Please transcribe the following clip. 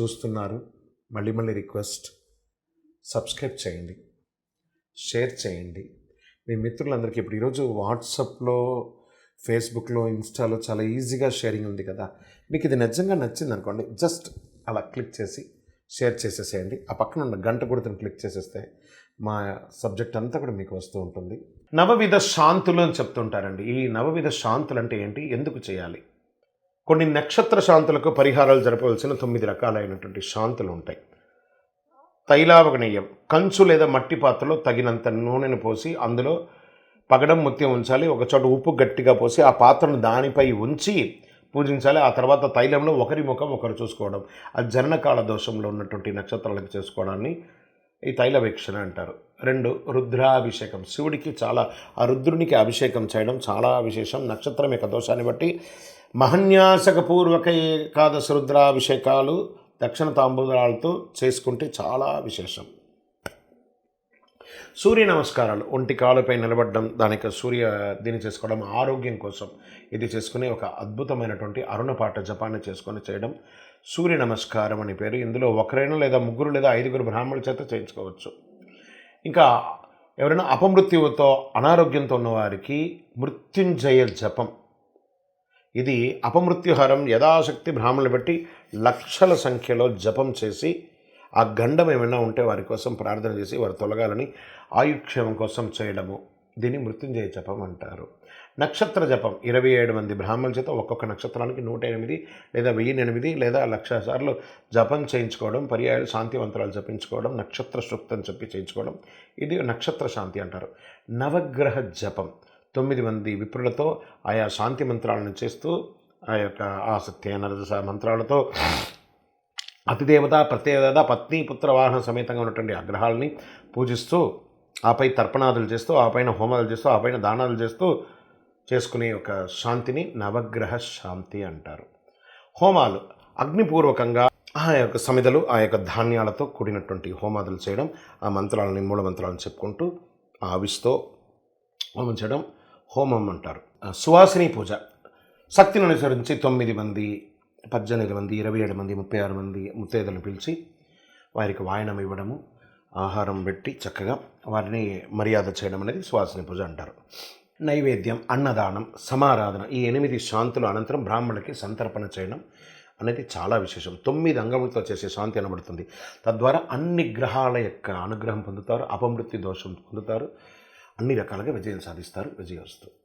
చూస్తున్నారు. మళ్ళీ మళ్ళీ రిక్వెస్ట్ సబ్స్క్రైబ్ చేయండి. షేర్ చేయండి. మీ మిత్రులందరికీ ఇప్పుడు ఈరోజు వాట్సాప్లో ఫేస్బుక్లో ఇన్స్టాలో చాలా ఈజీగా షేరింగ్ ఉంది కదా. మీకు ఇది నిజంగా నచ్చింది అనుకోండి జస్ట్ అలా క్లిక్ చేసి షేర్ చేసేసేయండి. ఆ పక్కన ఉన్న గంట గుర్తును క్లిక్ చేసేస్తే మా సబ్జెక్ట్ అంతా కూడా మీకు వస్తూ ఉంటుంది. నవవిధ శాంతులు అని చెప్తుంటారండి. ఈ నవవిధ శాంతులు అంటే ఏంటి? ఎందుకు చేయాలి? కొన్ని నక్షత్ర శాంతులకు పరిహారాలు జరపవలసిన తొమ్మిది రకాలైనటువంటి శాంతులు ఉంటాయి. తైలావగనీయం కంచు లేదా మట్టి పాత్రలో తగినంత నూనెను పోసి అందులో పగడం ముత్యం ఉంచాలి. ఒక చోట ఉప్పు గట్టిగా పోసి ఆ పాత్రను దానిపై ఉంచి పూజించాలి. ఆ తర్వాత తైలంలో ఒకరి ముఖం ఒకరు చూసుకోవడం ఆ జననకాల దోషంలో ఉన్నటువంటి నక్షత్రాలకు చేసుకోవడాన్ని ఈ తైల వీక్షణ అంటారు. రెండు రుద్రాభిషేకం. శివుడికి చాలా ఆ రుద్రునికి అభిషేకం చేయడం చాలా విశేషం. నక్షత్రం యొక్క దోషాన్ని బట్టి మహన్యాసకపూర్వక ఏకాదశ రుద్రాభిషేకాలు దక్షిణ తాంబూలాలతో చేసుకుంటే చాలా విశేషం. సూర్య నమస్కారాలు ఒంటి కాలుపై నిలబడడం దానికి సూర్య దీన్ని చేసుకోవడం ఆరోగ్యం కోసం. ఇది చేసుకునే ఒక అద్భుతమైనటువంటి అరుణపాట జపాన్ని చేసుకొని చేయడం సూర్య నమస్కారం అని పేరు. ఇందులో ఒకరైనా లేదా ముగ్గురు లేదా ఐదుగురు బ్రాహ్మణుల చేత చేయించుకోవచ్చు. ఇంకా ఎవరైనా అపమృత్యువుతో అనారోగ్యంతో ఉన్నవారికి మృత్యుంజయ జపం ఇది అపమృత్యుహారం యథాశక్తి బ్రాహ్మణులు బట్టి లక్షల సంఖ్యలో జపం చేసి ఆ గండం ఏమైనా ఉంటే వారి కోసం ప్రార్థన చేసి వారు తొలగాలని ఆయుక్షేమం కోసం చేయడము. దీన్ని మృత్యుంజయ జపం అంటారు. నక్షత్ర జపం. ఇరవై ఏడు మంది బ్రాహ్మణుల చేత ఒక్కొక్క నక్షత్రానికి నూట ఎనిమిది లేదా వెయ్యి ఎనిమిది లేదా లక్ష సార్లు జపం చేయించుకోవడం పర్యాయాలు శాంతివంతరాలు జపించుకోవడం నక్షత్ర సూక్తం చెప్పి చేయించుకోవడం. ఇది నక్షత్ర శాంతి అంటారు. నవగ్రహ జపం. తొమ్మిది మంది విప్రులతో ఆయా శాంతి మంత్రాలను చేస్తూ ఆ యొక్క ఆ సత్యనరస మంత్రాలతో అతిదేవత ప్రత్యేకత పత్ని పుత్ర వాహన సమేతంగా ఉన్నటువంటి అగ్రహాలని పూజిస్తూ ఆపై తర్పణాదులు చేస్తూ ఆ పైన హోమాలు చేస్తూ ఆ పైన దానాలు చేస్తూ చేసుకునే ఒక శాంతిని నవగ్రహ శాంతి అంటారు. హోమాలు అగ్నిపూర్వకంగా ఆ యొక్క సమిధలు ఆ యొక్క ధాన్యాలతో కూడినటువంటి హోమాదులు చేయడం ఆ మంత్రాలని మూల మంత్రాలను చెప్పుకుంటూ ఆవిస్తో హోమం చేయడం హోమం అంటారు. సువాసిని పూజ. శక్తిని అనుసరించి తొమ్మిది మంది పద్దెనిమిది మంది ఇరవై ఏడు మంది ముప్పై ఆరు మంది ముత్తైదులను పిలిచి వారికి వాయనం ఇవ్వడము ఆహారం పెట్టి చక్కగా వారిని మర్యాద చేయడం అనేది సువాసిని పూజ అంటారు. నైవేద్యం అన్నదానం సమారాధన ఈ ఎనిమిది శాంతుల అనంతరం బ్రాహ్మణులకి సంతర్పణ చేయడం అనేది చాలా విశేషం. తొమ్మిది అంగములతో చేసే శాంతి అనబడుతుంది. తద్వారా అన్ని గ్రహాల యొక్క అనుగ్రహం పొందుతారు అపమృత్యు దోషం పొందుతారు అన్ని రకాలుగా విజయం సాధిస్తారు విజయవస్తు